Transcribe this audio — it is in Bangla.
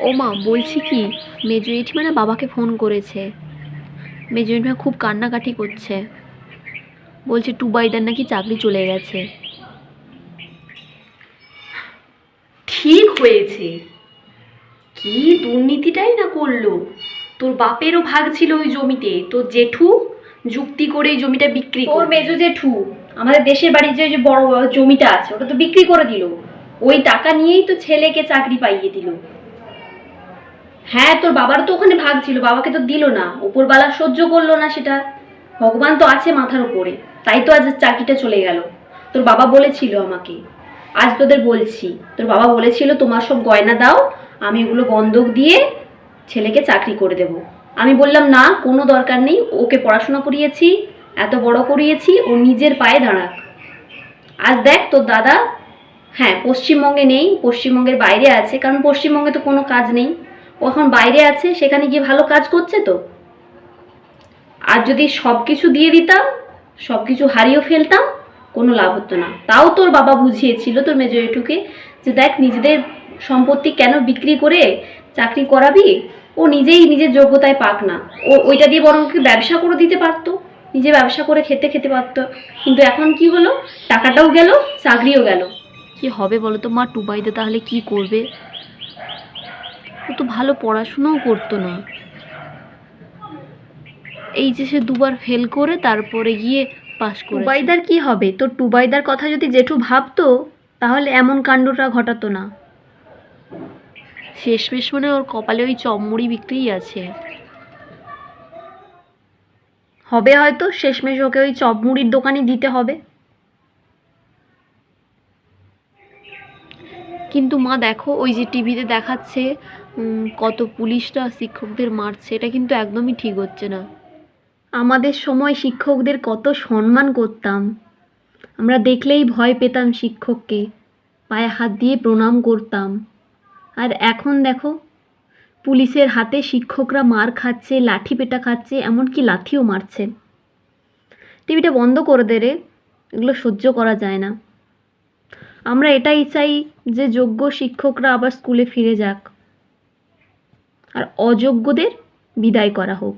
ও মা বলছি কি মেজো জেঠিমা না বাবাকে ফোন করেছে। মেজো জেঠিমা খুব কান্নাকাটি করছে। বলছে টুবাইদার নাকি চাকরি চলে গেছে। ঠিক হয়েছে। কি দুর্নীতিটাই না করল? তোর বাপেরও ভাগ ছিল ওই জমিতে। তোর জেঠু যুক্তি করে এই জমিটা বিক্রি তোর মেজো জেঠু আমাদের দেশের বাড়ির যে বড় জমিটা আছে ওটা তো বিক্রি করে দিল। ওই টাকা নিয়েই তো ছেলেকে চাকরি পাইয়ে দিল। হ্যাঁ তোর বাবার তো ওখানে ভাগ ছিল, বাবাকে তো দিল না। উপরবালা সহ্য করল না সেটা। ভগবান তো আছে মাথার উপরে, তাই তো আজ চাকরিটা চলে গেল। তোর বাবা বলেছিল আমাকে, আজ তোদের বলছি। তোর বাবা বলেছিল, তোমার সব গয়না দাও, আমি ওগুলো বন্ধক দিয়ে ছেলেকে চাকরি করে দেব। আমি বললাম, না, কোনো দরকার নেই, ওকে পড়াশোনা করিয়েছি, এত বড় করিয়েছি, ও নিজের পায়ে দাঁড়াক। আজ দেখ, তোর দাদা হ্যাঁ পশ্চিমবঙ্গে নেই, পশ্চিমবঙ্গের বাইরে আছে, কারণ পশ্চিমবঙ্গে তো কোনো কাজ নেই। ও এখন বাইরে আছে, সেখানে গিয়ে ভালো কাজ করছে তো? আর যদি সব কিছু দিয়ে দিতাম সব কিছু হারিয়েও ফেলতাম, কোনো লাভ হতো না। তাও তোর বাবা বুঝিয়েছিল, তোর মেজো জেঠুকে যে দেখ নিজেদের সম্পত্তি কেন বিক্রি করে চাকরি করাবি? ও নিজেই নিজের যোগ্যতায় পাক না। ও ওইটা দিয়ে বরং ওকে ব্যবসা করে দিতে পারতো, নিজে ব্যবসা করে খেতে খেতে পারতো। কিন্তু এখন কি হলো? টাকাটাও গেল, চাকরিও গেল। কি হবে বলো তো মা টুবাইদা তাহলে কি করবে? ও তো ভালো পড়াশুনোও করতো না। এই যে সে দুবার ফেল করে তারপরে গিয়ে পাশ করে টুবাইদার কি হবে? তোর টুবাইদার কথা যদি জেঠু ভাবতো তাহলে এমন কাণ্ডটা ঘটাতো না। শেষমেশ মানে ওর কপালে ওই চমড়ি বিক্রিই আছে। হবে হয়তো শেষমেশ ওকে ওই চপমুড়ির দোকানে দিতে হবে। কিন্তু মা দেখো, ওই যে টিভিতে দেখাচ্ছে কত পুলিশরা শিক্ষকদের মারছে, এটা কিন্তু একদমই ঠিক হচ্ছে না। আমাদের সময় শিক্ষকদের কত সম্মান করতাম। আমরা দেখলেই ভয় পেতাম শিক্ষককে, পায়ে হাত দিয়ে প্রণাম করতাম। আর এখন দেখো, পুলিশের হাতে শিক্ষকরা মার খাচ্ছে, লাঠি পেটা খাচ্ছে, এমনকি লাঠিও মারছে। টিভিটা বন্ধ করে দে রে, এগুলো সহ্য করা যায় না। আমরা এটাই চাই যে যোগ্য শিক্ষকরা আবার স্কুলে ফিরে যাক। আর অযোগ্যদের বিদায় করা হোক।